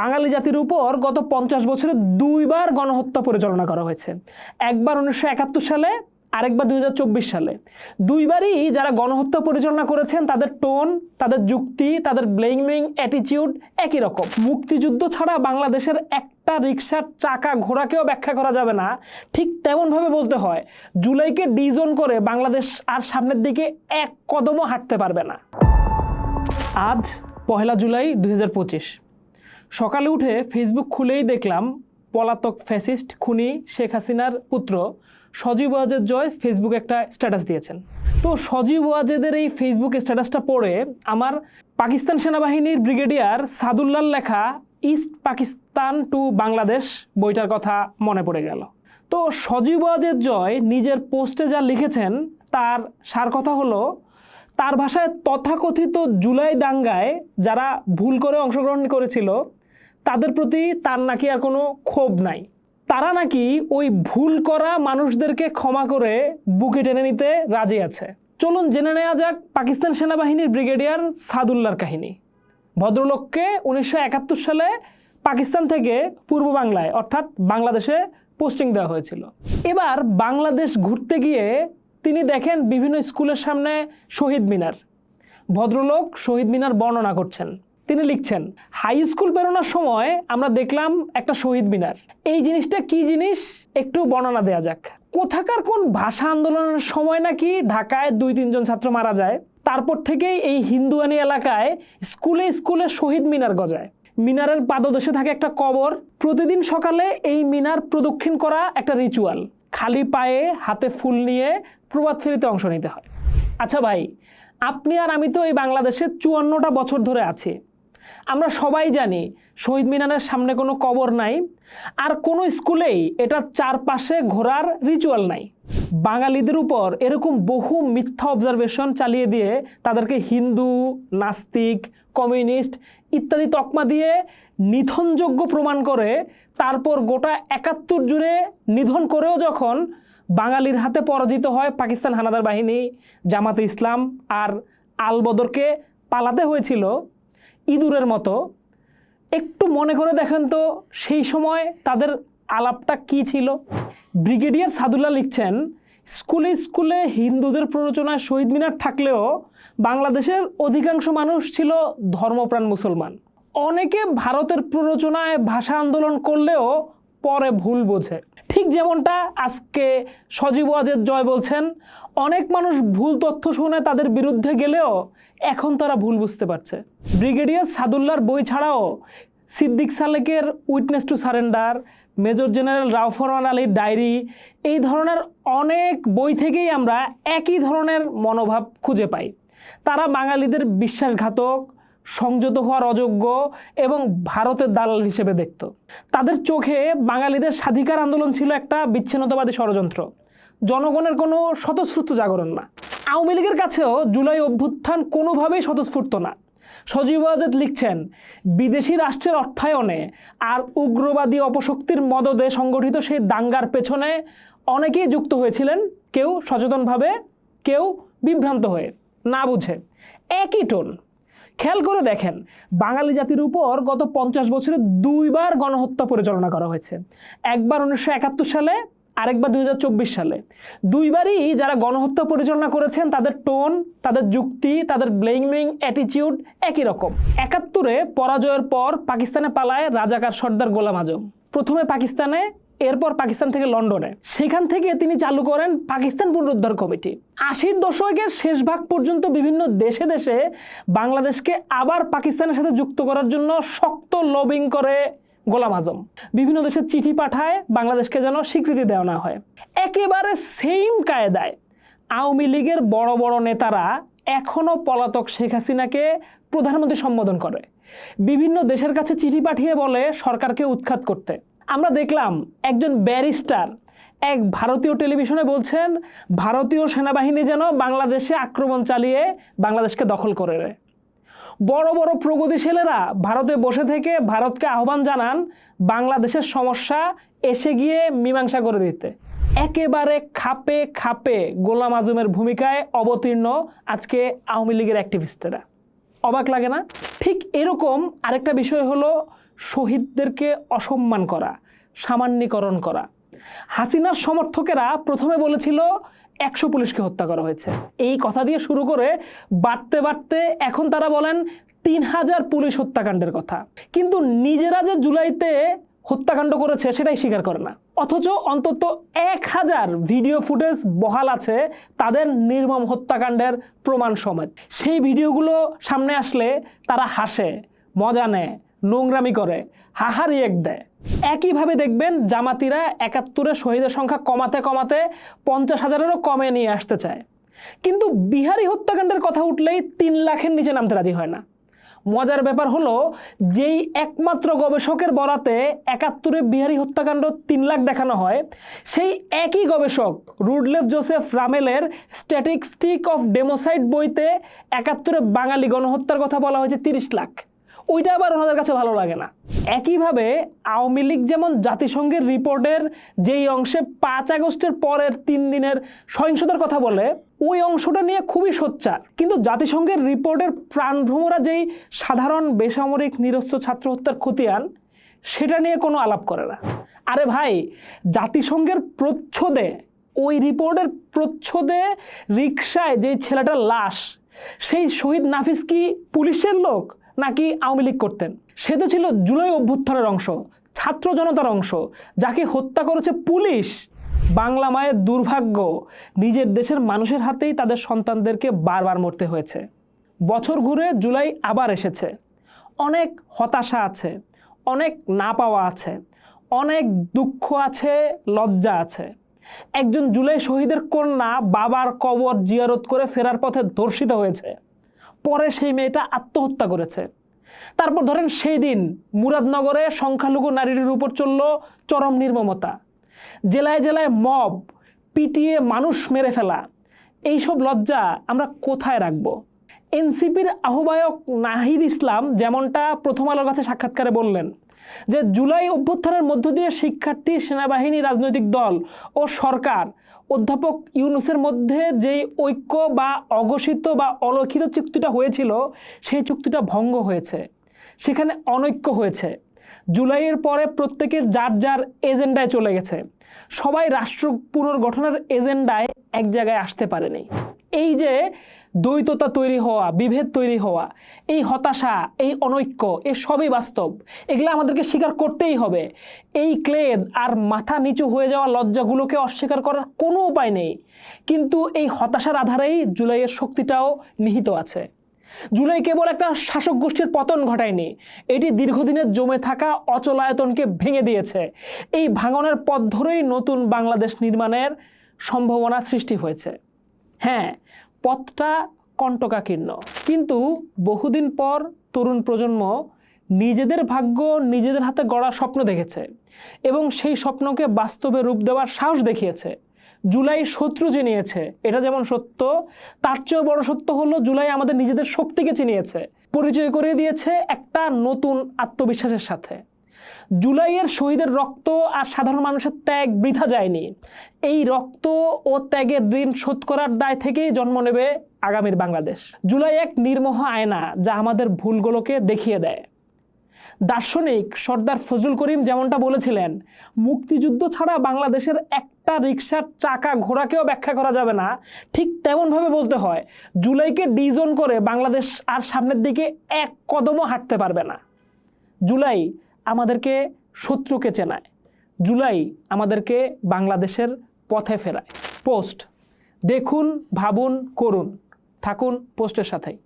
বাঙালি জাতির উপর গত পঞ্চাশ বছরে দুইবার গণহত্যা পরিচালনা করা হয়েছে। একবার উনিশশো একাত্তর সালে, আরেকবার দু হাজার চব্বিশ সালে। দুইবারই যারা গণহত্যা পরিচালনা করেছেন, তাদের টোন, তাদের যুক্তি, তাদের ব্লেমিং, অ্যাটিটিউড একই রকম। মুক্তিযুদ্ধ ছাড়া বাংলাদেশের একটা রিক্সার চাকা ঘোড়াকেও ব্যাখ্যা করা যাবে না। ঠিক তেমনভাবে বলতে হয়, জুলাইকে ডিজন করে বাংলাদেশ আর সামনের দিকে এক কদমও হাঁটতে পারবে না। আজ পহেলা জুলাই দু হাজার পঁচিশ। সকালে উঠে ফেসবুক খুলেই দেখলাম, পলাতক ফ্যাসিস্ট খুনি শেখ হাসিনার পুত্র সজীব ওয়াজেদ জয় ফেসবুকে একটা স্ট্যাটাস দিয়েছেন। তো সজীব ওয়াজেদের এই ফেসবুক স্ট্যাটাসটা পড়ে আমার পাকিস্তান সেনাবাহিনীর ব্রিগেডিয়ার সাদুল্লার লেখা ইস্ট পাকিস্তান টু বাংলাদেশ বইটার কথা মনে পড়ে গেল। তো সজীব ওয়াজেদ জয় নিজের পোস্টে যা লিখেছেন, তার সার কথা হলো, তার ভাষায় তথাকথিত জুলাই দাঙ্গায় যারা ভুল করে অংশগ্রহণ করেছিল তাদের প্রতি তার নাকি আর কোনো ক্ষোভ নাই। তারা নাকি ওই ভুল করা মানুষদেরকে ক্ষমা করে বুকে টেনে নিতে রাজি আছে। চলুন জেনে নেওয়া যাক পাকিস্তান সেনাবাহিনীর ব্রিগেডিয়ার সাদুল্লার কাহিনী। ভদ্রলোককে উনিশশো একাত্তর সালে পাকিস্তান থেকে পূর্ব বাংলায়, অর্থাৎ বাংলাদেশে পোস্টিং দেওয়া হয়েছিল। এবার বাংলাদেশ ঘুরতে গিয়ে তিনি দেখেন বিভিন্ন স্কুলের সামনে শহীদ মিনার। ভদ্রলোক শহীদ মিনার বর্ণনা করছেন। তিনি লিখছেন, হাই স্কুল বেরোনোর সময় আমরা দেখলাম একটা শহীদ মিনার। এই জিনিসটা কি জিনিস? একটু বর্ণনা দেওয়া যাক। কোথাকার কোন ভাষা আন্দোলনের সময় নাকি ঢাকায় দুই তিনজন ছাত্র মারা যায়? তারপর থেকেই এই হিন্দুয়ানি এলাকায় স্কুলে স্কুলে শহীদ মিনার গজায়। মিনারের পাদদেশে থাকে একটা কবর। প্রতিদিন সকালে এই মিনার প্রদক্ষিণ করা একটা রিচুয়াল খালি পায়ে হাতে ফুল নিয়ে প্রভাত ফেরিতে অংশ নিতে হয়। আচ্ছা ভাই, আপনি আর আমি তো এই বাংলাদেশে চুয়ান্নটা বছর ধরে আছি। আমরা সবাই জানি শহীদ মিনারের সামনে কোনো কবর নাই, আর কোনো স্কুলেই এটার চারপাশে ঘোরার রিচুয়াল নাই। বাঙালিদের উপর এরকম বহু মিথ্যা অবজারভেশন চালিয়ে দিয়ে তাদেরকে হিন্দু, নাস্তিক কমিউনিস্ট ইত্যাদি তকমা দিয়ে নিধনযোগ্য প্রমাণ করে, তারপর গোটা একাত্তর জুড়ে নিধন করেও যখন বাঙালির হাতে পরাজিত হয় পাকিস্তান হানাদার বাহিনী, জামাতে ইসলাম আর আলবদরকে পালাতে হয়েছিল ইঁদুরের মতো। একটু মনে করে দেখেন তো, সেই সময় তাদের আলাপটা কি ছিল? ব্রিগেডিয়ার সাদুল্লাহ লিখছেন, স্কুলে স্কুলে হিন্দুদের প্ররোচনায় শহীদ মিনার থাকলেও বাংলাদেশের অধিকাংশ মানুষ ছিল ধর্মপ্রাণ মুসলমান। অনেকে ভারতের প্ররোচনায় ভাষা আন্দোলন করলেও পরে ভুল বোঝে। ঠিক যেমনটা আজকে সজীব ওয়াজেদ জয় বলছেন, অনেক মানুষ ভুল তথ্য শুনে তাদের বিরুদ্ধে গেলেও এখন তারা ভুল বুঝতে পারছে। ব্রিগেডিয়ার সাদুল্লার বই ছাড়াও সিদ্দিক সালেকের witness to surrender, major general রাউফরমান আলীর ডায়েরি, এই ধরনের অনেক বই থেকেই আমরা একই ধরনের মনোভাব খুঁজে পাই। তারা বাঙালিদের বিশ্বাসঘাতক সংযত হওয়ার অযোগ্য এবং ভারতের দালাল হিসেবে দেখত। তাদের চোখে বাঙালিদের স্বাধিকার আন্দোলন ছিল একটা বিচ্ছিন্নতাবাদী ষড়যন্ত্র। জনগণের কোনো স্বতঃস্ফূর্ত জাগরণ না। আওয়ামী লীগের কাছেও জুলাই অভ্যুত্থান কোনোভাবেই স্বতঃস্ফূর্ত না। সজীব আজাদ লিখছেন, বিদেশি রাষ্ট্রের অর্থায়নে আর উগ্রবাদী অপশক্তির মদদে সংগঠিত সেই দাঙ্গার পেছনে অনেকেই যুক্ত হয়েছিলেন, কেউ সচেতনভাবে, কেউ বিভ্রান্ত হয়ে। না বুঝে। একই টোন খেয়াল করে দেখেন, বাঙালি জাতির উপর গত পঞ্চাশ বছরে দুইবার গণহত্যা পরিচালনা করা হয়েছে। একবার উনিশশো একাত্তর সালে, আরেকবার দু হাজার চব্বিশ সালে। দুইবারই যারা গণহত্যা পরিচালনা করেছেন, তাদের টোন, তাদের যুক্তি, তাদের ব্লেমিং অ্যাটিটিউড একই রকম। একাত্তরে পরাজয়ের পর পাকিস্তানে পালায় রাজাকার সর্দার গোলাম আজম। প্রথমে পাকিস্তানে এরপর পাকিস্তান থেকে লন্ডনে। সেখান থেকে তিনি চালু করেন পাকিস্তান পুনরুদ্ধার কমিটি। আশির দশকের শেষ ভাগ পর্যন্ত বিভিন্ন দেশে দেশে বাংলাদেশকে আবার পাকিস্তানের সাথে যুক্ত করার জন্য শক্ত লবিং করে গোলাম আজম। বিভিন্ন দেশে চিঠি পাঠায়, বাংলাদেশকে যেন স্বীকৃতি দেওয়া না হয়। একেবারে সেম কায়দায় আওয়ামী লীগের বড় বড় নেতারা এখনও পলাতক শেখ হাসিনাকে প্রধানমন্ত্রী সম্বোধন করে। বিভিন্ন দেশের কাছে চিঠি পাঠিয়ে বলে সরকারকে উৎখাত করতে। আমরা দেখলাম একজন ব্যারিস্টার এক ভারতীয় টেলিভিশনে বলছেন, ভারতীয় সেনাবাহিনী যেন বাংলাদেশে আক্রমণ চালিয়ে বাংলাদেশকে দখল করে নেয়। বড় বড় প্রগতিশীলেরা ভারতে বসে থেকে ভারতকে আহ্বান জানান, বাংলাদেশের সমস্যা এসে গিয়ে মীমাংসা করে দিতে। একেবারে খাপে খাপে গোলাম আজমের ভূমিকায় অবতীর্ণ আজকে আওয়ামী লীগের অ্যাক্টিভিস্টরা অবাক লাগে না? ঠিক এরকম আরেকটা বিষয় হলো শহীদদেরকে অসম্মান করা, সামান্যীকরণ করা। হাসিনার সমর্থকেরা প্রথমে বলেছিল, একশো পুলিশকে হত্যা করা হয়েছে। এই কথা দিয়ে শুরু করে বাড়তে বাড়তে এখন তারা বলেন, তিন হাজার পুলিশ হত্যাকাণ্ডের কথা। কিন্তু নিজেরা যে জুলাইতে হত্যাকাণ্ড করেছে সেটাই স্বীকার করে না। অথচ অন্তত এক হাজার ভিডিও ফুটেজ বহাল আছে তাদের নির্মম হত্যাকাণ্ডের প্রমাণ সমেত। সেই ভিডিওগুলো সামনে আসলে তারা হাসে, মজা নেয় নোংরামি করে, হাহারি এক দেয়। একইভাবে দেখবেন জামাতিরা একাত্তরে শহীদের সংখ্যা কমাতে কমাতে পঞ্চাশ হাজারেরও কমে নিয়ে আসতে চায়। কিন্তু বিহারি হত্যাকাণ্ডের কথা উঠলেই তিন লাখের নিচে নামতে রাজি হয় না। মজার ব্যাপার হলো, যেই একমাত্র গবেষকের বরাতে একাত্তরে বিহারি হত্যাকাণ্ড তিন লাখ দেখানো হয়, সেই একই গবেষক রুডলেফ জোসেফ রামেলের স্ট্যাটিস্টিক অফ ডেমোসাইড বইতে একাত্তরে বাঙালি গণহত্যার কথা বলা হয়েছে তিরিশ লাখ। ওইটা আবার ওনাদের কাছে ভালো লাগে না। একইভাবে আওয়ামী লীগ যেমন জাতিসংঘের রিপোর্টের যেই অংশে পাঁচ আগস্টের পরের তিন দিনের সহিংসতার কথা বলে, ওই অংশটা নিয়ে খুবই সোচ্চার। কিন্তু জাতিসংঘের রিপোর্টের প্রাণভ্রমরা যেই সাধারণ বেসামরিক নিরস্ত্র ছাত্র হত্যার খতিয়ান, সেটা নিয়ে কোনো আলাপ করে না। আরে ভাই, জাতিসংঘের প্রচ্ছদে, ওই রিপোর্টের প্রচ্ছদে রিক্সায় যেই ছেলেটার লাশ, সেই শহীদ নাফিস কি পুলিশের লোক? নাকি আওয়ামী লীগ করতেন? সে তো ছিল জুলাই অভ্যুত্থানের অংশ, ছাত্র জনতার অংশ, যাকে হত্যা করেছে পুলিশ। বাংলা মায়ের দুর্ভাগ্য, নিজের দেশের মানুষের হাতেই তাদের সন্তানদেরকে বারবার মরতে হয়েছে। বছর ঘুরে জুলাই আবার এসেছে। অনেক হতাশা আছে, অনেক না পাওয়া আছে, অনেক দুঃখ আছে, লজ্জা আছে। একজন জুলাই শহীদের কন্যা বাবার কবর জিয়ারত করে ফেরার পথে ধর্ষিত হয়েছে। পরে সেই মেয়েটা আত্মহত্যা করেছে। তারপর ধরেন সেই দিন মুরাদনগরে সংখ্যালঘু নারীর উপর চলল চরম নির্মমতা। জেলায় জেলায় মব, পিটিয়ে মানুষ মেরে ফেলা, এইসব লজ্জা আমরা কোথায় রাখব? এনসিপির আহ্বায়ক নাহিদ ইসলাম যেমনটা প্রথম আলোর কাছে সাক্ষাৎকারে বললেন যে, জুলাই অভ্যুত্থানের মধ্য দিয়ে শিক্ষার্থী, সেনাবাহিনী, রাজনৈতিক দল ও সরকার অধ্যাপক ইউনুসের মধ্যে যেই ঐক্য বা অঘোষিত বা অলক্ষিত চুক্তিটা হয়েছিল, সেই চুক্তিটা ভঙ্গ হয়েছে। সেখানে অনৈক্য হয়েছে। জুলাইয়ের পরে প্রত্যেকের যার যার এজেন্ডায় চলে গেছে। সবাই রাষ্ট্র পুনর্গঠনের এজেন্ডায় এক জায়গায় আসতে পারেনি। এই যে দ্বৈততা তৈরি হওয়া, বিভেদ তৈরি হওয়া, এই হতাশা, এই অনৈক্য, এ সবই বাস্তব। এগুলো আমাদেরকে স্বীকার করতেই হবে। এই ক্লেদ আর মাথা নিচু হয়ে যাওয়া লজ্জাগুলোকে অস্বীকার করার কোনো উপায় নেই। কিন্তু এই হতাশার আধারেই জুলাইয়ের শক্তিটাও নিহিত আছে। জুলাই কেবল একটা শাসক গোষ্ঠীর পতন ঘটায়নি। এটি দীর্ঘদিনের জমে থাকা অচলায়তনকে ভেঙে দিয়েছে। এই ভাঙনের পথ ধরেই নতুন বাংলাদেশ নির্মাণের সম্ভাবনা সৃষ্টি হয়েছে। হ্যাঁ পথটা কণ্টকাকীর্ণ। কিন্তু বহুদিন পর তরুণ প্রজন্ম নিজেদের ভাগ্য, নিজেদের হাতে গড়ার স্বপ্ন দেখেছে এবং সেই স্বপ্নকে বাস্তবে রূপ দেওয়ার সাহস দেখিয়েছে। জুলাই শত্রু চিনিয়েছে, এটা যেমন সত্য, তার চেয়েও বড় সত্য হলো জুলাই আমাদের নিজেদের শক্তিকে চিনিয়েছে। পরিচয় করিয়ে দিয়েছে একটা নতুন আত্মবিশ্বাসের সাথে। জুলাইয়ের শহীদের রক্ত আর সাধারণ মানুষের ত্যাগ বৃথা যায়নি। এই রক্ত ও ত্যাগের ঋণ শোধ করার দায় থেকেই জন্ম নেবে আগামীর বাংলাদেশ। জুলাই এক নির্মোহ আয়না যা আমাদের ভুলগুলোকে দেখিয়ে দেয়। দার্শনিক সর্দার ফজলুল করিম যেমনটা বলেছিলেন, মুক্তিযুদ্ধ ছাড়া বাংলাদেশের একটা রিক্সার চাকা ঘোড়াকেও ব্যাখ্যা করা যাবে না। ঠিক তেমনভাবে বলতে হয়, জুলাইকে ডিজন করে বাংলাদেশ আর সামনের দিকে এক কদমও হাঁটতে পারবে না। জুলাই আমাদেরকে শত্রুকে চেনায়। জুলাই আমাদেরকে বাংলাদেশের পথে ফেরায়। পোস্ট, দেখুন, ভাবুন, করুন, থাকুন পোস্টের সাথেই।